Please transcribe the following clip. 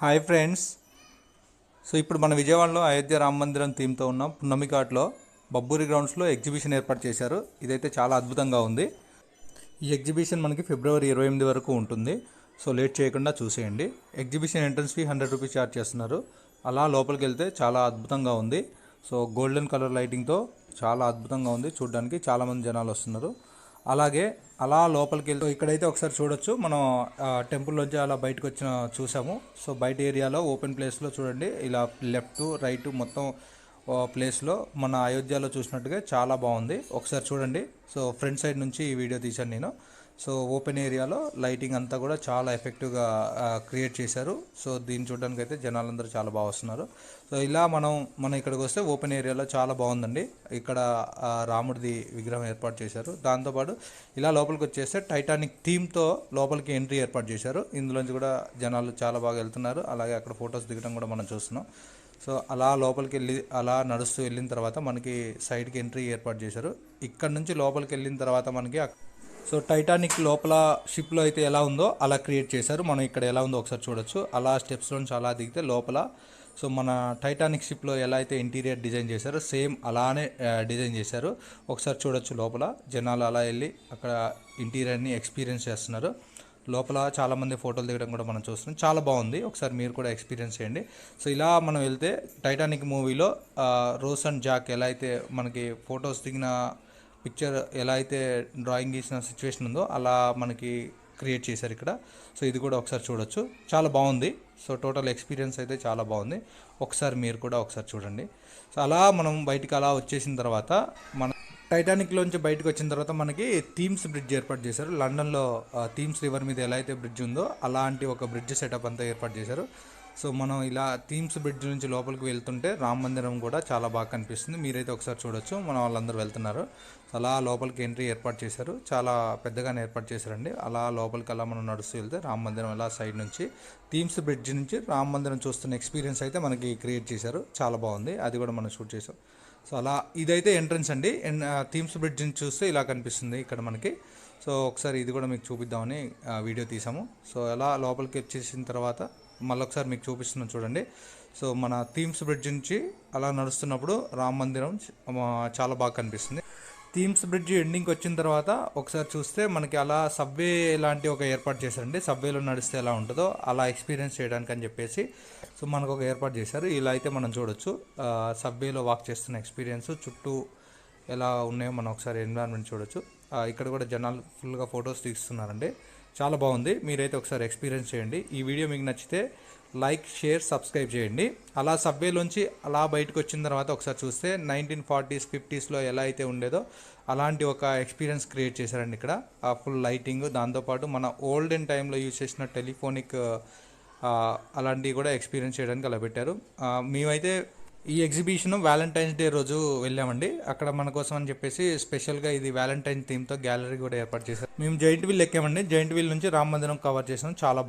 Hi friends. So ఇప్పుడు మన విజయవాడలో అయోధ్య రామ మందిరం థీమ్తో ఉన్న. పున్నమి ఘాట్లో బబ్బూరి గ్రౌండ్స్లో ఎగ్జిబిషన్ ఏర్పాటు చేశారు. ఇదైతే చాలా అద్భుతంగా ఉంది. ఈ ఎగ్జిబిషన్ మనకి ఫిబ్రవరి ఇరవై ఎనిమిది వరకు ఉంటుంది. సో లేట్ చేయకుండా చూసేయండి. Exhibition entrance fee hundred rupees charge చేస్తున్నారు. అలా లోపలికి వెళ్తే చాలా అద్భుతంగా ఉంది. సో గోల్డెన్ కలర్ లైటింగ్తో చాలా అద్భుతంగా ఉంది. చూడడానికి చాలామంది జనాలు వస్తున్నారు. అలాగే అలా లోపలికి వెళ్తూ ఇక్కడైతే ఒకసారి చూడొచ్చు. మనం టెంపుల్లోంచి అలా బయటకు వచ్చిన చూసాము. సో బయట ఏరియాలో ఓపెన్ ప్లేస్లో చూడండి. ఇలా లెఫ్ట్ రైట్ మొత్తం ప్లేస్లో మన అయోధ్యలో చూసినట్టుగా చాలా బాగుంది. ఒకసారి చూడండి. సో ఫ్రంట్ సైడ్ నుంచి ఈ వీడియో తీశాను నేను. సో ఓపెన్ ఏరియాలో లైటింగ్ అంతా కూడా చాలా ఎఫెక్టివ్గా క్రియేట్ చేశారు. సో దీన్ని చూడడానికి అయితే జనాలందరూ చాలా బాగా వస్తున్నారు. సో ఇలా మనం మనం ఇక్కడికి వస్తే ఓపెన్ ఏరియాలో చాలా బాగుందండి. ఇక్కడ రాముడిది విగ్రహం ఏర్పాటు చేశారు. దాంతోపాటు ఇలా లోపలికి వచ్చేస్తే టైటానిక్ థీమ్తో లోపలికి ఎంట్రీ ఏర్పాటు చేశారు. ఇందులోంచి కూడా జనాలు చాలా బాగా వెళ్తున్నారు. అలాగే అక్కడ ఫొటోస్ దిగడం కూడా మనం చూస్తున్నాం. సో అలా లోపలికి వెళ్ళి అలా నడుస్తూ వెళ్ళిన తర్వాత మనకి సైడ్కి ఎంట్రీ ఏర్పాటు చేశారు. ఇక్కడ నుంచి లోపలికి వెళ్ళిన తర్వాత మనకి సో టైటానిక్ లోపల షిప్లో అయితే ఎలా ఉందో అలా క్రియేట్ చేశారు. మనం ఇక్కడ ఎలా ఉందో ఒకసారి చూడొచ్చు. అలా స్టెప్స్లో నుంచి అలా దిగితే లోపల సో మన టైటానిక్ షిప్లో ఎలా అయితే ఇంటీరియర్ డిజైన్ చేశారో సేమ్ అలానే డిజైన్ చేశారు. ఒకసారి చూడొచ్చు లోపల. జనాలు అలా వెళ్ళి అక్కడ ఇంటీరియర్ని ఎక్స్పీరియన్స్ చేస్తున్నారు. లోపల చాలామంది ఫోటోలు దిగడం కూడా మనం చూస్తున్నాం. చాలా బాగుంది. ఒకసారి మీరు కూడా ఎక్స్పీరియన్స్ చేయండి. సో ఇలా మనం వెళ్తే టైటానిక్ మూవీలో రోస్ అండ్ జాక్ ఎలా అయితే మనకి ఫొటోస్ దిగిన పిక్చర్ ఎలా అయితే డ్రాయింగ్ గీసిన సిచ్యువేషన్ ఉందో అలా మనకి క్రియేట్ చేశారు ఇక్కడ. సో ఇది కూడా ఒకసారి చూడొచ్చు. చాలా బాగుంది. సో టోటల్ ఎక్స్పీరియన్స్ అయితే చాలా బాగుంది. ఒకసారి మీరు కూడా ఒకసారి చూడండి. సో అలా మనం బయటికి అలా వచ్చేసిన తర్వాత మన టైటానిక్లోంచి బయటకు వచ్చిన తర్వాత మనకి థీమ్స్ బ్రిడ్జ్ ఏర్పాటు చేశారు. లండన్లో థీమ్స్ రివర్ మీద ఎలా అయితే బ్రిడ్జ్ ఉందో అలాంటి ఒక బ్రిడ్జ్ సెటప్ అంతా ఏర్పాటు చేశారు. సో మనం ఇలా థీమ్స్ బ్రిడ్జ్ నుంచి లోపలికి వెళ్తుంటే రామ మందిరం కూడా చాలా బాగా కనిపిస్తుంది. మీరైతే ఒకసారి చూడొచ్చు. మన వాళ్ళందరూ వెళ్తున్నారు. అలా లోపలికి ఎంట్రీ ఏర్పాటు చేశారు. చాలా పెద్దగానే ఏర్పాటు చేశారండి. అలా లోపలికి అలా మనం నడుస్తూ వెళ్తే రామ మందిరం అలా సైడ్ నుంచి థీమ్స్ బ్రిడ్జ్ నుంచి రామ మందిరం చూస్తున్న ఎక్స్పీరియన్స్ అయితే మనకి క్రియేట్ చేశారు. చాలా బాగుంది. అది కూడా మనం షూట్ చేసాం సో అలా ఇదైతే ఎంట్రన్స్ అండి. థీమ్స్ బ్రిడ్జ్ నుంచి చూస్తే ఇలా కనిపిస్తుంది ఇక్కడ మనకి. సో ఒకసారి ఇది కూడా మీకు చూపిద్దామని వీడియో తీసాము. సో ఎలా లోపలికి వచ్చేసిన తర్వాత మళ్ళీ ఒకసారి మీకు చూపిస్తున్నాను చూడండి. సో మన థీమ్స్ బ్రిడ్జ్ నుంచి అలా నడుస్తున్నప్పుడు రామ మందిరం చాలా బాగా కనిపిస్తుంది. థీమ్స్ బ్రిడ్జ్ ఎండింగ్కి వచ్చిన తర్వాత ఒకసారి చూస్తే మనకి అలా సబ్వే లాంటి ఒక ఏర్పాటు చేశారండి. సబ్వేలో నడిస్తే ఎలా ఉంటుందో అలా ఎక్స్పీరియన్స్ చేయడానికి అని చెప్పేసి సో మనకు ఒక ఏర్పాటు చేశారు. ఇలా అయితే మనం చూడొచ్చు. సబ్వేలో వాక్ చేస్తున్న ఎక్స్పీరియన్స్ చుట్టూ ఎలా ఉన్నాయో మనం ఒకసారి ఎన్విరాన్మెంట్ చూడొచ్చు. ఇక్కడ కూడా జనాలు ఫుల్గా ఫొటోస్ తీస్తున్నారండి. చాలా బాగుంది. మీరైతే ఒకసారి ఎక్స్పీరియన్స్ చేయండి. ఈ వీడియో మీకు నచ్చితే లైక్ షేర్ సబ్స్క్రైబ్ చేయండి. అలా సబ్వేలోంచి అలా బయటకు వచ్చిన తర్వాత ఒకసారి చూస్తే నైన్టీన్ ఫార్టీస్ ఫిఫ్టీస్లో ఎలా అయితే ఉండేదో అలాంటి ఒక ఎక్స్పీరియన్స్ క్రియేట్ చేశారండి ఇక్కడ. ఆ ఫుల్ లైటింగ్ దాంతోపాటు మన ఓల్డెన్ టైంలో యూజ్ చేసిన టెలిఫోనిక్ అలాంటివి కూడా ఎక్స్పీరియన్స్ చేయడానికి అలా పెట్టారు. మేమైతే ఈ ఎగ్జిబిషన్ వ్యాలంటైన్స్ డే రోజు వెళ్ళామండి. అక్కడ మన కోసం అని చెప్పేసి స్పెషల్గా ఇది వ్యాలంటైన్ థీమ్తో గ్యాలరీ కూడా ఏర్పాటు చేశారు. మేము జైంట్ వీల్ ఎక్కామండి. జైంట్ వీల్ నుంచి రామ మందిరం కవర్ చేసాం. చాలా బాగుంది.